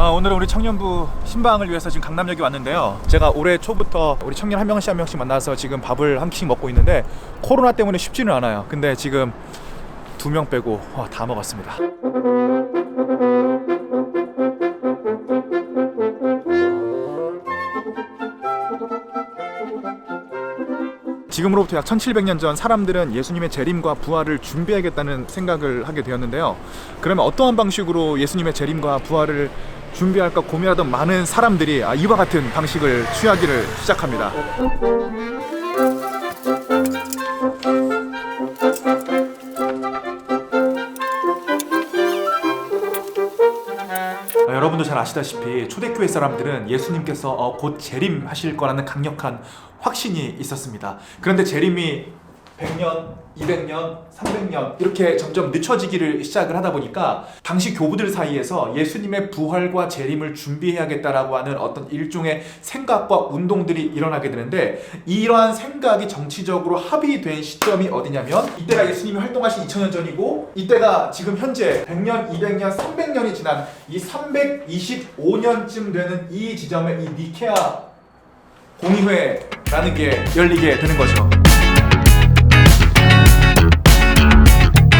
아, 오늘은 우리 청년부 신방을 위해서 지금 강남역에 왔는데요. 제가 올해 초부터 우리 청년 한 명씩 한 명씩 만나서 지금 밥을 한 끼씩 먹고 있는데 코로나 때문에 쉽지는 않아요. 근데 지금 두 명 빼고 와, 다 먹었습니다. 지금으로부터 약 1700년 전 사람들은 예수님의 재림과 부활을 준비하겠다는 생각을 하게 되었는데요. 그러면 어떠한 방식으로 예수님의 재림과 부활을 준비할까 고민하던 많은 사람들이 아, 이와 같은 방식을 취하기를 시작합니다. 아, 여러분도 잘 아시다시피 초대교회 사람들은 예수님께서 어, 곧 재림하실 거라는 강력한 확신이 있었습니다. 그런데 재림이 100년, 200년, 300년 이렇게 점점 늦춰지기를 시작을 하다 보니까 당시 교부들 사이에서 예수님의 부활과 재림을 준비해야겠다라고 하는 어떤 일종의 생각과 운동들이 일어나게 되는데 이러한 생각이 정치적으로 합의된 시점이 어디냐면 이때가 예수님이 활동하신 2000년 전이고 이때가 지금 현재 100년, 200년, 300년이 지난 이 325년쯤 되는 이 지점에 이 니케아 공의회라는 게 열리게 되는 거죠.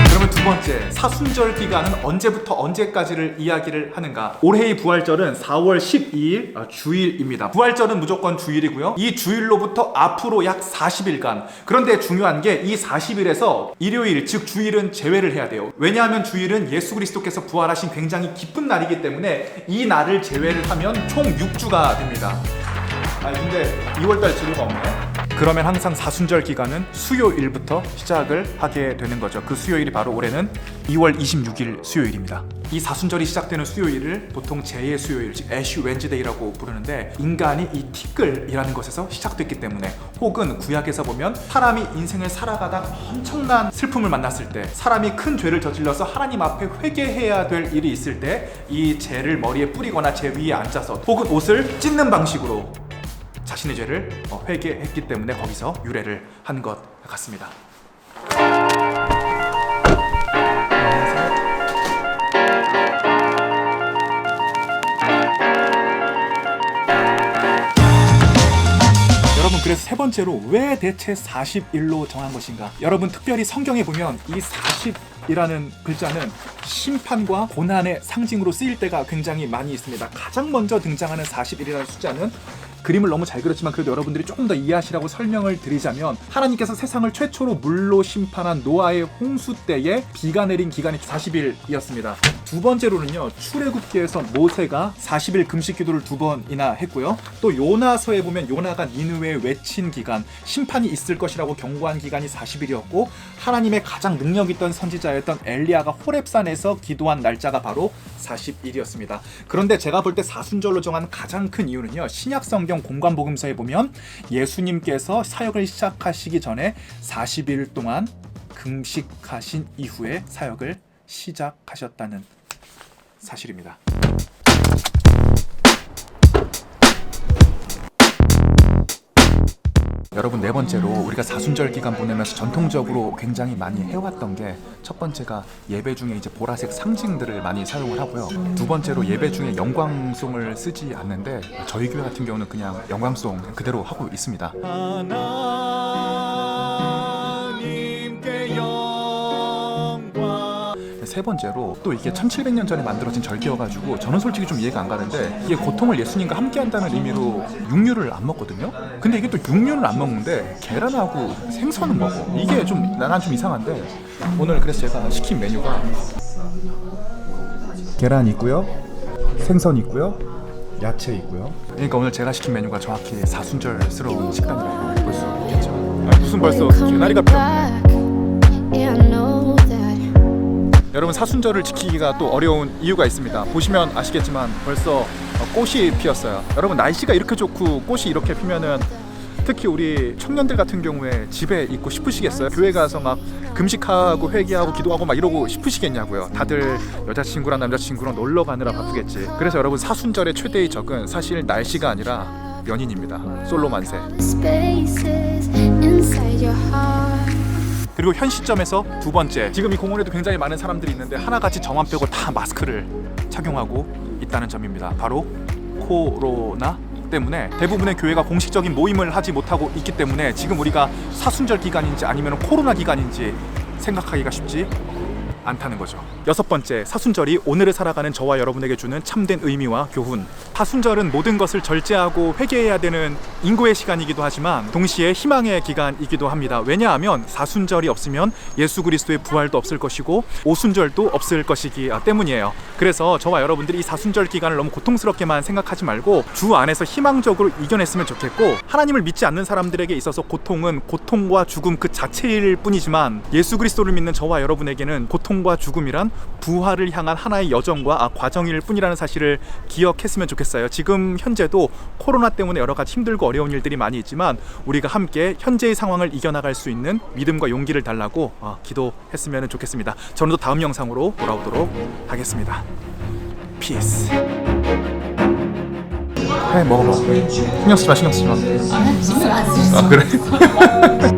그러면 두 번째 사순절 기간은 언제부터 언제까지를 이야기를 하는가? 올해의 부활절은 4월 12일 어, 주일입니다. 부활절은 무조건 주일이고요. 이 주일로부터 앞으로 약 40일간. 그런데 중요한 게 이 40일에서 일요일 즉 주일은 제외를 해야 돼요. 왜냐하면 주일은 예수 그리스도께서 부활하신 굉장히 기쁜 날이기 때문에 이 날을 제외를 하면 총 6주가 됩니다. 아 근데 2월달 지루가 없네. 그러면 항상 사순절 기간은 수요일부터 시작을 하게 되는 거죠. 그 수요일이 바로 올해는 2월 26일 수요일입니다. 이 사순절이 시작되는 수요일을 보통 제2의 수요일, 즉 애쉬 웬즈데이라고 부르는데 인간이 이 티끌이라는 것에서 시작됐기 때문에 혹은 구약에서 보면 사람이 인생을 살아가다 엄청난 슬픔을 만났을 때 사람이 큰 죄를 저질러서 하나님 앞에 회개해야 될 일이 있을 때 이 죄를 머리에 뿌리거나 제 위에 앉아서 혹은 옷을 찢는 방식으로 자신의 죄를 어, 회개했기 때문에 거기서 유래를 한 것 같습니다. 그래서 세 번째로 왜 대체 40일로 정한 것인가? 여러분 특별히 성경에 보면 이 40이라는 글자는 심판과 고난의 상징으로 쓰일 때가 굉장히 많이 있습니다. 가장 먼저 등장하는 41이라는 숫자는 그림을 너무 잘 그렸지만 그래도 여러분들이 조금 더 이해하시라고 설명을 드리자면 하나님께서 세상을 최초로 물로 심판한 노아의 홍수 때에 비가 내린 기간이 40일이었습니다. 두 번째로는요 출애굽기에서 모세가 40일 금식 기도를 두 번이나 했고요. 또 요나서에 보면 요나가 니느웨에 외친 기간 심판이 있을 것이라고 경고한 기간이 40일이었고 하나님의 가장 능력 있던 선지자였던 엘리야가 호렙산에서 기도한 날짜가 바로 40일이었습니다. 그런데 제가 볼 때 사순절로 정한 가장 큰 이유는요. 신약 성경 공관복음서에 보면 예수님께서 사역을 시작하시기 전에 40일 동안 금식하신 이후에 사역을 시작하셨다는 사실입니다. 여러분 네 번째로 우리가 사순절 기간 보내면서 전통적으로 굉장히 많이 해왔던 게 첫 번째가 예배 중에 이제 보라색 상징들을 많이 사용을 하고요. 두 번째로 예배 중에 영광송을 쓰지 않는데 저희 교회 같은 경우는 그냥 영광송 그대로 하고 있습니다. 하나 세 번째로 또 이게 1700년 전에 만들어진 절기여가지고 저는 솔직히 좀 이해가 안 가는데 이게 고통을 예수님과 함께 한다는 의미로 육류를 안 먹거든요. 근데 이게 또 육류는 안 먹는데 계란하고 생선은 먹어. 이게 좀 난 좀 이상한데 오늘 그래서 제가 시킨 메뉴가 계란 있고요, 생선 있고요, 야채 있고요. 그러니까 오늘 제가 시킨 메뉴가 정확히 사순절스러운 식단이라고 볼 수 있겠죠. 아, 무슨 벌써 개나리가 펴? 여러분 사순절을 지키기가 또 어려운 이유가 있습니다. 보시면 아시겠지만 벌써 어, 꽃이 피었어요. 여러분 날씨가 이렇게 좋고 꽃이 이렇게 피면은 특히 우리 청년들 같은 경우에 집에 있고 싶으시겠어요? 교회 가서 막 금식하고 회개하고 기도하고 막 이러고 싶으시겠냐고요. 다들 여자친구랑 남자친구랑 놀러 가느라 바쁘겠지. 그래서 여러분 사순절의 최대의 적은 사실 날씨가 아니라 연인입니다. 솔로 만세. 그리고 현 시점에서 두 번째 지금 이 공원에도 굉장히 많은 사람들이 있는데 하나같이 저만 빼고 다 마스크를 착용하고 있다는 점입니다. 바로 코로나 때문에 대부분의 교회가 공식적인 모임을 하지 못하고 있기 때문에 지금 우리가 사순절 기간인지 아니면 코로나 기간인지 생각하기가 쉽지 않다는 거죠. 여섯 번째, 사순절이 오늘을 살아가는 저와 여러분에게 주는 참된 의미와 교훈. 사순절은 모든 것을 절제하고 회개해야 되는 인고의 시간이기도 하지만 동시에 희망의 기간이기도 합니다. 왜냐하면 사순절이 없으면 예수 그리스도의 부활도 없을 것이고 오순절도 없을 것이기 때문이에요. 그래서 저와 여러분들이 이 사순절 기간을 너무 고통스럽게만 생각하지 말고 주 안에서 희망적으로 이겨냈으면 좋겠고 하나님을 믿지 않는 사람들에게 있어서 고통은 고통과 죽음 그 자체일 뿐이지만 예수 그리스도를 믿는 저와 여러분에게는 고통 과 죽음이란 부활을 향한 하나의 여정과 아, 과정일 뿐이라는 사실을 기억했으면 좋겠어요. 지금 현재도 코로나 때문에 여러 가지 힘들고 어려운 일들이 많이 있지만 우리가 함께 현재의 상황을 이겨나갈 수 있는 믿음과 용기를 달라고 아, 기도했으면 좋겠습니다. 저는 또 다음 영상으로 돌아오도록 하겠습니다. 피스. 해 먹어봐. 신경 쓰지 마, 신경 쓰지 마. 아 그래?